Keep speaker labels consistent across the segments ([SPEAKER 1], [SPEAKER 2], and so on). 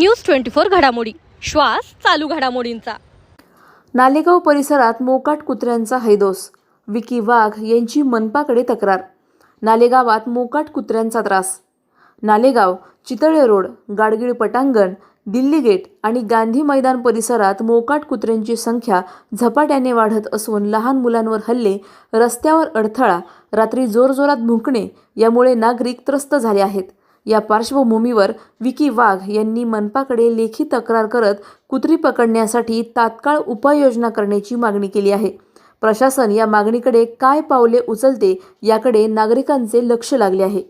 [SPEAKER 1] News twenty four घडामोडी. श्वास चालू घडामोडींचा.
[SPEAKER 2] नालेगाव परिसरात मोकाट कुत्र्यांचा हैदोस. विकी वाघ यांची मनपाकडे तक्रार. नालेगावात मोकाट कुत्र्यांचा त्रास. नालेगाव चितळे रोड गाडगीळ पटांगण दिल्ली गेट आणि गांधी मैदान परिसरात मोकाट कुत्र्यांची संख्या झपाट्याने वाढत असून लहान मुलांवर हल्ले रस्त्यावर अडथळा रात्री जोरजोरात भुंकणे यामुळे नागरिक त्रस्त झाले आहेत. या पार्श्वभूमीवर विकी वाघ यांनी मनपाकडे लेखी तक्रार करत कुत्री पकडण्यासाठी तात्काळ उपाययोजना करण्याची मागणी केली आहे. प्रशासन या मागणीकडे काय पावले उचलते याकडे नागरिकांचे लक्ष लागले आहे.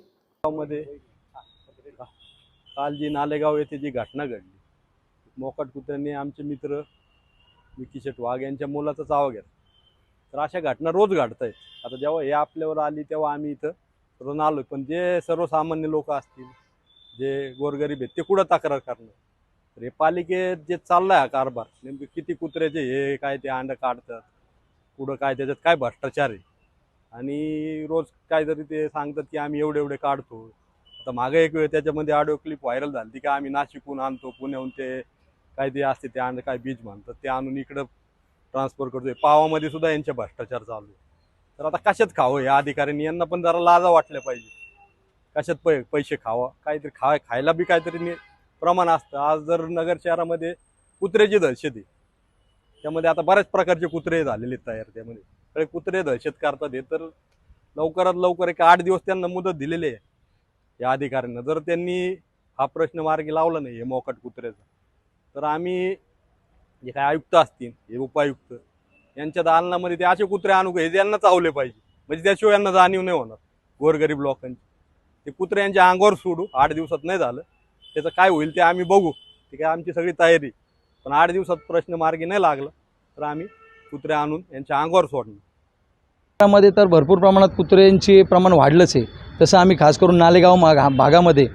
[SPEAKER 3] काल जी नालेगाव येथे जी घटना घडली मोकट कुत्र्यांनी आमचे मित्र विकी शेट वाघ यांच्या मुलाचा चावा घेतला. तर अशा घटना रोज घडत आहेत आता जेव्हा हे आपल्यावर आली तेव्हा आम्ही इथं करून आलो पण जे सर्वसामान्य लोक असतील जे गोरगरीब आहेत ते कुठं तक्रार करणार? तर हे पालिकेत जे चाललाय हा कारभार नेमके किती कुत्र्याचे हे काय ते अंड काढतात कुठं काय त्याच्यात काय भ्रष्टाचार आहे? आणि रोज काहीतरी ते सांगतात की आम्ही एवढे एवढे काढतो. आता मागे एक वेळ त्याच्यामध्ये ऑडिओ क्लिप व्हायरल झाली की आम्ही नाशिकहून आणतो पुण्याहून ते काय ते असते ते अंड काय बीज म्हणतात ते आणून इकडं ट्रान्सफर करतोय. पावामध्ये सुद्धा यांचे भ्रष्टाचार चालू आहे. तर आता कशात खावं? या अधिकाऱ्यांनी यांना पण जरा लाजा वाटल्या पाहिजे. कशात पै पैसे खावा? काहीतरी खा खायला बी काहीतरी नि- प्रमाण असतं. आज जर नगर शहरामध्ये कुत्र्याची दहशत आहे त्यामध्ये आता बऱ्याच प्रकारचे कुत्रे झालेले आहेत तयार त्यामध्ये. सगळे कुत्रे दहशत करतात हे तर लवकरात लवकर एक आठ दिवस त्यांना मुदत दिलेली आहे. या अधिकाऱ्यांना जर त्यांनी हा प्रश्न मार्गी लावला नाही हे मोकाट कुत्र्याचा तर आम्ही जे काय आयुक्त असतील हे उपायुक्त यांच्या दालनामध्ये ते असे कुत्रे आणू हे यांना चावले पाहिजे. म्हणजे त्याशिवाय यांना जाणीव नाही होणार. गोरगरीब लोकांची. ते कुत्रे यांच्या अंगावर सोडू. आठ दिवसात नाही झालं. त्याचं काय होईल ते आम्ही बघू. ते काय आमची सगळी तयारी पण आठ दिवसात प्रश्न मार्गी नाही लागला. तर आम्ही कुत्रे आणून यांच्या अंगावर सोडणार.
[SPEAKER 4] मध्ये तर भरपूर प्रमाणात कुत्र्यांचे प्रमाण वाढलंच आहे. तसं आम्ही खास करून नालेगाव भागामध्ये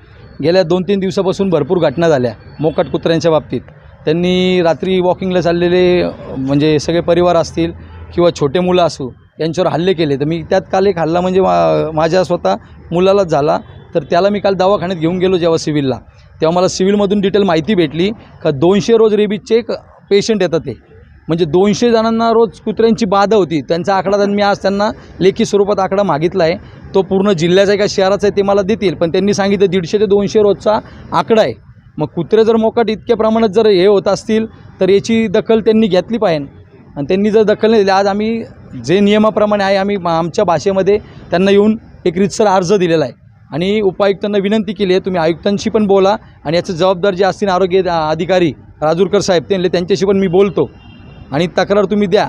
[SPEAKER 4] गेल्या दोन तीन दिवसापासून भरपूर घटना झाल्या. मोकट कुत्र्यांच्या बाबतीत. त्यांनी रात्री वॉकिंगला चाललेले म्हणजे सगळे परिवार असतील किंवा छोटे मुलं असू यांच्यावर हल्ले केले. तर मी त्यात काल एक हल्ला म्हणजे मा माझ्या स्वतः मुलालाच झाला. तर त्याला मी काल दवाखान्यात घेऊन गेलो जेव्हा सिव्हिलला. तेव्हा मला सिव्हिलमधून डिटेल माहिती भेटली का दोनशे रोज रेबीजचे एक पेशंट येतात ते. म्हणजे दोनशे जणांना रोज कुत्र्यांची बाधा होती. त्यांचा आकडा त्यांनी मी आज त्यांना लेखी स्वरूपात आकडा मागितला आहे. तो पूर्ण जिल्ह्याचा आहे का शहराचा आहे ते मला देतील. पण त्यांनी सांगितलं दीडशे ते दोनशे रोजचा आकडा आहे. मग कुत्रे जर मोकाट इतक्या प्रमाणात जर हे होत असतील तर याची दखल त्यांनी घेतली पाहिजे. आणि त्यांनी जर दखल नाही दिली आज आम्ही जे नियमाप्रमाणे आहे आम्ही आमच्या भाषेमध्ये त्यांना येऊन एक रितसर अर्ज दिलेला आहे. आणि उपायुक्तांना विनंती केली आहे तुम्ही आयुक्तांशी पण बोला आणि याचं जबाबदार जे असतील आरोग्य अधिकारी राजूरकर साहेब त्यांनी त्यांच्याशी पण मी बोलतो. आणि तक्रार तुम्ही द्या.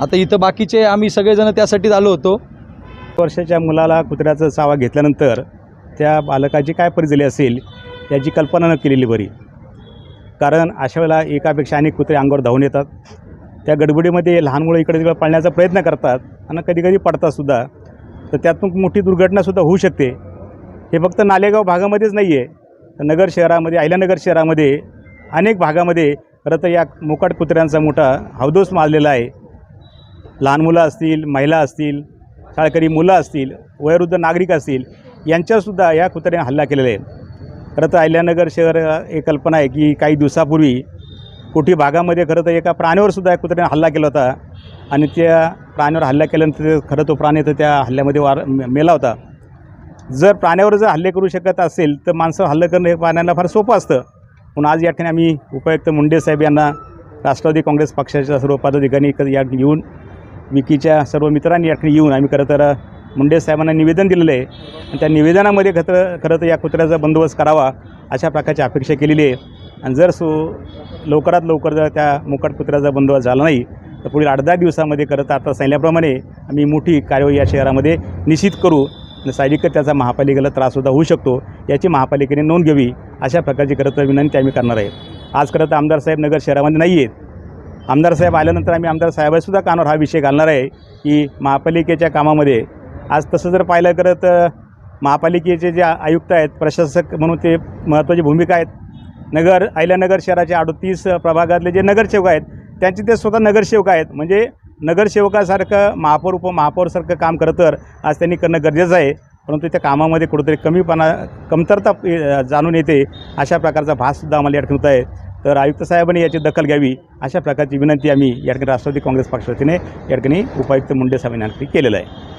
[SPEAKER 4] आता इथं बाकीचे आम्ही सगळेजण त्यासाठीच आलो होतो.
[SPEAKER 5] वर्षाच्या मुलाला कुत्र्याचा चावा घेतल्यानंतर त्या बालकाची काय परिस्थिती असेल याची कल्पना न केलेली बरी. कारण अशा वेळेला एकापेक्षा अनेक कुत्रे अंगावर धावून येतात. त्या गडबडीमध्ये लहान मुलं इकडे तिकडे पळण्याचा प्रयत्न करतात आणि कधीकधी पडतातसुद्धा तर त्यातून मोठी दुर्घटनासुद्धा होऊ शकते. हे फक्त नालेगाव भागामध्येच नाही आहे तर नगर शहरामध्ये अहिल्यानगर शहरामध्ये अनेक भागामध्ये खरं तर या मोकाट कुत्र्यांचा मोठा हौदोस माजलेला आहे. लहान मुलं असतील महिला असतील शाळकरी मुलं असतील वयोवृद्ध नागरिक असतील यांच्यासुद्धा या कुत्र्याने हल्ला केलेला आहे. खरं तर अहिल्यानगर शहर एक कल्पना आहे की काही दिवसापूर्वी कोठी भागामध्ये खरं तर एका प्राण्यावर सुद्धा कुत्र्याने हल्ला केला होता. आणि त्या प्राण्यावर हल्ला केल्यानंतर खरं तो प्राणी तर त्या हल्ल्यामध्ये वार मेला होता. जर प्राण्यावर जर हल्ले करू शकत असेल तर माणसं हल्ला करणं हे प्राण्यांना फार सोपं असतं. म्हणून आज या ठिकाणी आम्ही उपायुक्त मुंडे साहेब यांना राष्ट्रवादी काँग्रेस पक्षाच्या सर्व पदाधिकारी या ठिकाणी येऊन विकीच्या सर्व मित्रांनी या ठिकाणी येऊन आम्ही खरं तर मुंडे साहेबांना निवेदन दिलेलं आहे. आणि त्या निवेदनामध्ये खरं खरं तर या कुत्र्याचा बंदोबस्त करावा अशा प्रकारची अपेक्षा केलेली आहे. आणि जर सो लवकरात लवकर जर त्या मुकट कुत्र्याचा बंदोबस्त झाला नाही तर पुढील आठ दहा दिवसामध्ये खरं तर आता सांगितल्याप्रमाणे आम्ही मोठी कार्यवाही या शहरामध्ये निश्चित करू. आणि साहजिकच त्याचा महापालिकेला त्राससुद्धा होऊ शकतो. याची महापालिकेने नोंद घ्यावी अशा प्रकारची खरं तर विनंती आम्ही करणार आहे. आज खरं तर आमदार साहेब नगर शहरामध्ये नाही आहेत. आमदार साहेब आल्यानंतर आम्ही आमदार साहेबांसुद्धा कानावर हा विषय घालणार आहे की महापालिकेच्या कामामध्ये आज तसं जर पाहिलं तर तर महापालिकेचे जे आयुक्त आहेत प्रशासक म्हणून ते महत्त्वाची भूमिका आहेत. नगर अहिल्यानगर शहराचे अडतीस प्रभागातले जे नगरसेवक आहेत त्यांचे ते स्वतः नगरसेवक आहेत. म्हणजे नगरसेवकासारखं महापौर उपमहापौरसारखं काम करत तर आज त्यांनी करणं गरजेचं आहे. परंतु त्या कामामध्ये कुठंतरी कमीपणा कमतरता जाणून येते अशा प्रकारचा भाससुद्धा आम्हाला या ठिकाणी होत आहे. तर आयुक्त साहेबांनी याची दखल घ्यावी अशा प्रकारची विनंती आम्ही या ठिकाणी राष्ट्रवादी काँग्रेस पक्षावतीने या ठिकाणी उपायुक्त मुंडे साहेबांनी केलेलं आहे.